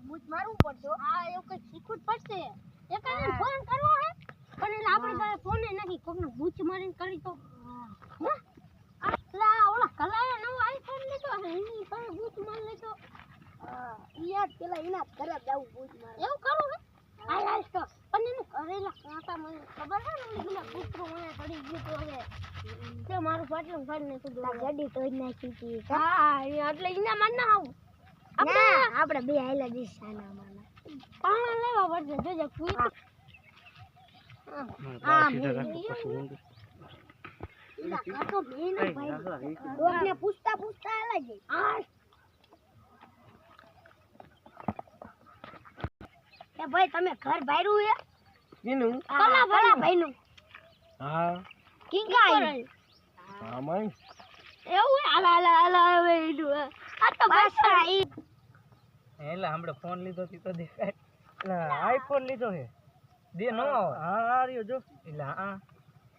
બૂચ મારવું પડશે હા. એવું કઈ શીખવું જ પડશે. એક. ફોન કરવો હે. પણ એટલે આપણે પાસે ફોન નથી. કોકને બૂચ મારીને કરી તો. આટલા ઓલા કલાએ નવો આઈફોન લીધો અને એની પાસે બૂચ મારી લેતો યાર પેલા એના ઘરે જાવું બૂચ મારે. એવું કરું હે? હાલ હાલ તો પણ એનું કરેલા કાંટા મને ખબર છે ને પેલા કૂતરો મને પડી ગયો તો હવે તે મારું પાટલું ફાડી નાખ્યું તાર હતું. ગાડી તોડી નાખી હતી. હા એટલે એના માર ના આવું ના, આપણે બે હાલ્યા જઈશું આના માના. પાણા લેવા પડશે જોજો કુઈ હા. પૂછતા પૂછતા. એ ભાઈ તમે ઘર કીનું ભલા ભાઈનું? હા. એવું? હાલા હાલા હાલા હવે આ તો ઈ એટલે હમણે ફોન લીધો તી તો દેખાય. એટલે આઈફોન લીધો હે દે નો આવે. હા આ રહ્યો જો. એટલે હા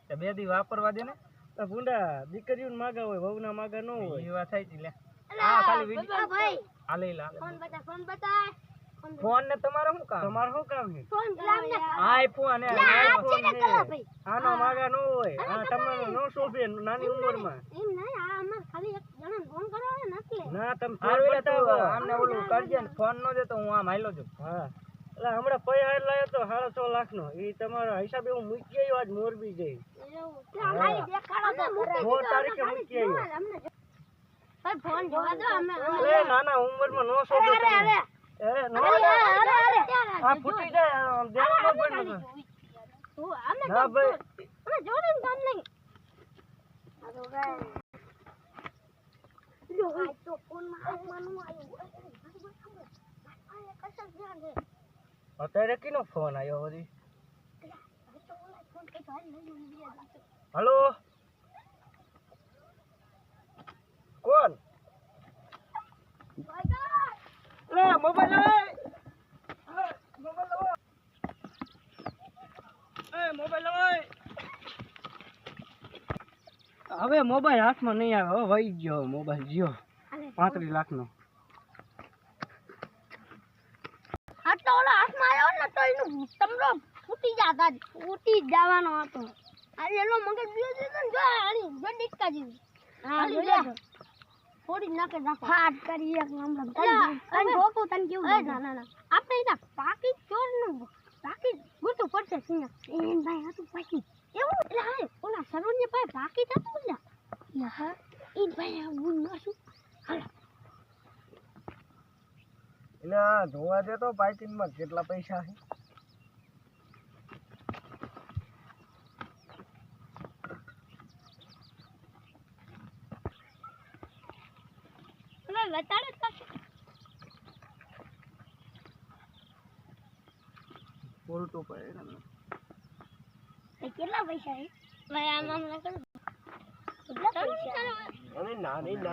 તે બે દી વાપરવા દે ને. તો ભૂંડા દીકરીઓને માગા હોય વહુના માગા ન હોય. એ વાત થઈ લે. હા ખાલી વિડિયો ભાઈ. હાલે લા ફોન બતા ફોન બતા ફોન ને તમારે શું કામ? તમારે શું કામ છે? ફોન લાવ ને આઈફોન હે આ છે ને આઈફોન ને આનો માગા ન હોય. હા તમને નો શોભે નાની ઉંમરમાં. એમ નહીં આ અમાર ખાલી એક જણાને ફોન કરવો હે ને એટલે તમે બતાવો ઓલું કરજે ને ફોન નો દેતો હું આમ હાલ્યો છું. હા. એટલે હમણાં પૈ હાલ લાયો તો સાડા છ લાખ નો. એ તમારા હિસાબે હું મૂકી આવ્યો આજ મોરબી જઈ. એવું તે અમારી દેખાડો તો મૂકી સોળ દીધો, તારીખે મૂકી આવ્યો. અમને ફોન જોવા દો અમે અરે નાના ઉંમરમાં નો શોભે અરે અરે. એ નો અરે અરે અરે આ ફૂટી જાય આમ દેવા પડે તું અમે ના ભાઈ. અમે જોડીને કામ નહીં આ તો ભાઈ જો આ તો ફોનમાં હાથમાં નો આવ્યું. આ કશા ધ્યાન દે. અત્યારે કીનો ફોન આવ્યો હજી. હલો? કોણ? લે મોબાઈલ આવે એ મોબાઈલ આવે હવે મોબાઈલ હાથમાં નહીં આવે હવે વહી ગયો મોબાઈલ જીઓ. પાંત્રીસ લાખ નો તો ઓલા હાથમાં આવ્યો ને તો એનું તમરો ફૂટી જાતા ફૂટી જવાનો હતો. આ એનો મગજ બીજો દીધો ને જો આની જો ડિક્કા જેવી. હા, ખાલી જોજો. જો. ફોડી નાખે નાખો ફાટ કરી એક હમણાં. તને હવે- તને કેવું ના ના ના. આપણે એના પાકી પાકી ગોતું પડશે સિંહ ભાઈ હતું પાકી. એવું એટલે હા ઓલા સરોન્ય પાસે પાકી થતું લ્યા યા હા. એન ભાઈ આ હું નસું. એટલે આ જોવા દે તો પાઇપિંગમાં કેટલા પૈસા છે એટલે જ કરશે ઉલટું પડે એ કેટલા પૈસા છે? ભાઈ આમ આમ કરો કેટલા પૈસા? અરે ના નહીં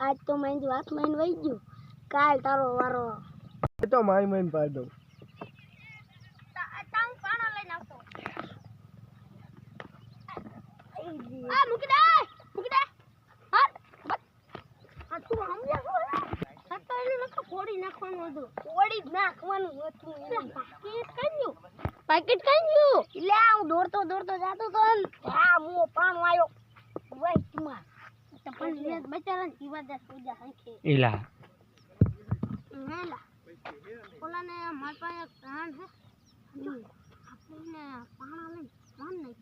આજ તો મેં હાથમાં એને વહી ગયું. કાલ તારો વારો તો મારી મઈને પાડ દઉં તાંગ પાણા લઈને આવતો આ મૂકી દે મૂકી દે હા આ તું સમજ્યા છો ને? તો એને નતો ફોડી નાખવાનું હતું ઓળી નાખવાનું હતું એટલે એને. પાકીટ કઈ ગયું પાકીટ કઈ ગયું લે હું દોડતો દોડતો જાતો તો હા મો પાણો આવ્યો વાઈટમાં. તો પણ લે બચારાને જીવા દે પૂજા હંખે ઈલા હેલા ઓલાને માર પાસે પ્રાણ છે. આપણે પાણા લઈને પ્રાણ નહીં.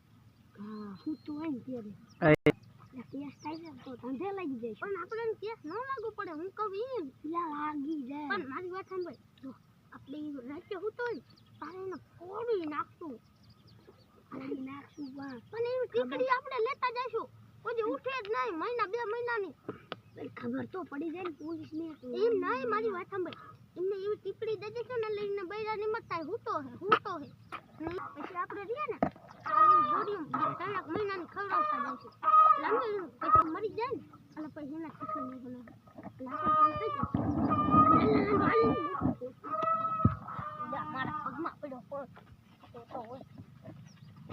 હા હું તો ને ત્યારે કેસ થાય તો ધંધે લાગી જાય. પણ આપણે કેસ ન લાગુ પડે હું કહું એ લાગી જાય. પણ મારી વાત સાંભળ. જો આપણે રાજ્ય હું તો તારે એને ફોડી નાખશું. પણ. પણ એવી ટીકડી આપણે લેતા જઈશું કોઈ ઉઠે જ નહીં મહિના બે મહિનાની પણ ખબર તો પડી જાય ને પોલીસને તો એમ નહીં મારી વાત સાંભળ એમને એવી ટીકડી દઈ દેશો ને એટલે થાય હું તો હે. પછી આપણે રહીએ ને તો એની જોડી બનાવશું લાંબી પછી મરી જાય ને અને પછી એના ખીચડી નહીં બનાવે. લાકડું કામ થઈ જાય જા, મારા પગમાં પડ્યો ફોન તો હોય.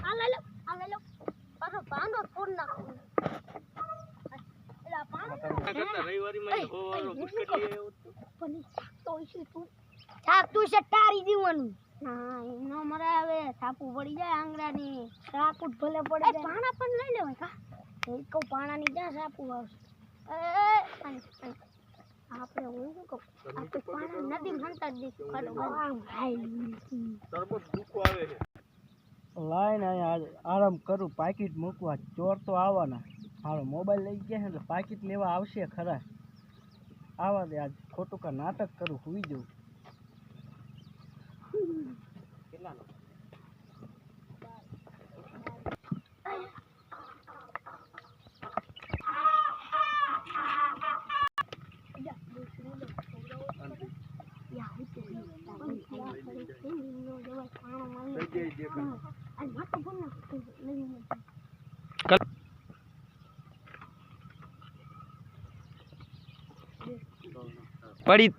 આ લઈ લો આ લઈ લો પાછો નાખો છે ટારી દીવાનું. ના એનો મરે હવે. છાપું પડી જાય આંગળાની સાપુ ભલે પડી જાય. પાણા પણ લઈ લેવાય કા? કહું પાણાની ક્યાં સાપુ આવશે. આપણે હું શું કહું? આપણે પાણા હંતા જ દઈશું આવે છે. લાઈને અહીંયા આરામ કરું પાકીટ મૂકવા. ચોર તો આવવાના. હાલો મોબાઈલ લઈ ગયા છે એટલે પાકીટ લેવા આવશે ખરા. આવા દે આજ ખોટું કા નાટક કરું સુઈ જવું કેટલાનો યા, હું તો નહીં. પણ યા, ફરી કેમ નો જવાય? પાણો મારી. હા. આ માથું ભર નાખ. લઈ લે. પડી